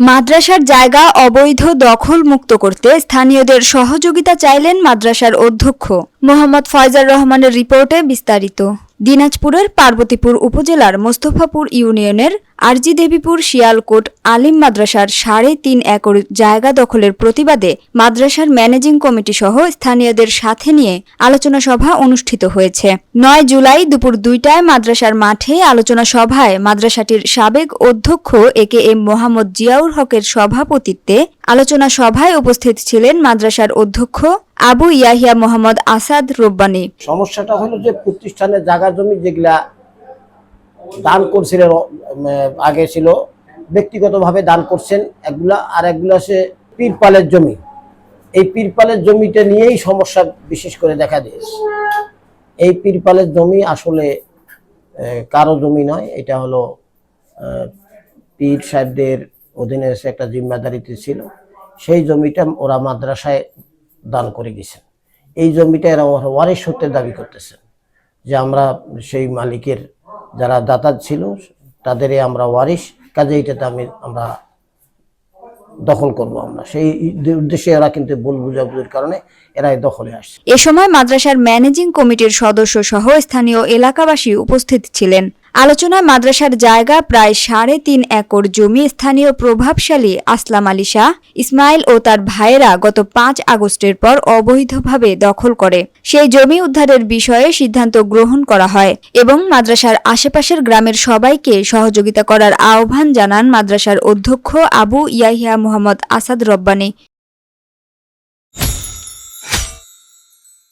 মাদ্রাসার জায়গা অবৈধ দখল মুক্ত করতে স্থানীয়দের সহযোগিতা চাইলেন মাদ্রাসার অধ্যক্ষ। মোহাম্মদ ফয়জার রহমানের রিপোর্টে বিস্তারিত। দিনাজপুরের পার্বতীপুর উপজেলার মোস্তফাপুর ইউনিয়নের আরজি দেবীপুর শিয়ালকোট আলিম মাদ্রাসার সাড়ে তিন একর জায়গা দখলের প্রতিবাদে মাদ্রাসার ম্যানেজিং কমিটি সহ স্থানীয়দের সাথে নিয়ে আলোচনা সভা অনুষ্ঠিত হয়েছে। নয় জুলাই দুপুর দুইটায় মাদ্রাসার মাঠে আলোচনা সভায় মাদ্রাসাটির সাবেক অধ্যক্ষ A K M Mohammad Ziaur হকের সভাপতিত্বে আলোচনা সভায় উপস্থিত ছিলেন মাদ্রাসার অধ্যক্ষ আবু ইয়াহিয়া মোহাম্মদ আসাদ রব্বানী। সমস্যাটা হলো যে প্রতিষ্ঠানের জায়গা জমি যেগুলা দান করছিলেন আগে ছিল, ব্যক্তিগতভাবে দান করছেন একগুলা আর একগুলা সে পীরপালের জমি। এই পীরপালের জমিটা নিয়েই সমস্যা বিশেষ করে দেখা দিয়েছে। এই পীরপালের জমি আসলে কারও জমি নয়, এটা হলো পীর সাহেবদের অধীনে একটা জিম্মাদারিতে ছিল। সেই জমিটা ওরা মাদ্রাসায় দান করে গেছেন। এই জমিটা এরা ওরা ওয়ারিশ সূত্রে দাবি করতেছেন যে আমরা সেই মালিকের যারা দাতা ছিল তাদেরই আমরা ওয়ারিশ কাজে এটাতে আমি আমরা দখল করব আমরা। সেই উদ্দেশ্যে এরা কিন্তু ভুল বুঝাবুঝির কারণে এরা দখলে আসছে। এ সময় মাদ্রাসার ম্যানেজিং কমিটির সদস্য সহ স্থানীয় এলাকাবাসী উপস্থিত ছিলেন। আলোচনায় মাদ্রাসার জায়গা প্রায় সাড়ে তিন একর জমি স্থানীয় প্রভাবশালী আসলাম আলী শাহ, ইসমাইল ও তার ভাইয়েরা গত পাঁচ আগস্টের পর অবৈধভাবে দখল করে। সেই জমি উদ্ধারের বিষয়ে সিদ্ধান্ত গ্রহণ করা হয় এবং মাদ্রাসার আশেপাশের গ্রামের সবাইকে সহযোগিতা করার আহ্বান জানান মাদ্রাসার অধ্যক্ষ আবু ইয়াহিয়া মোহাম্মদ আসাদ রব্বানী।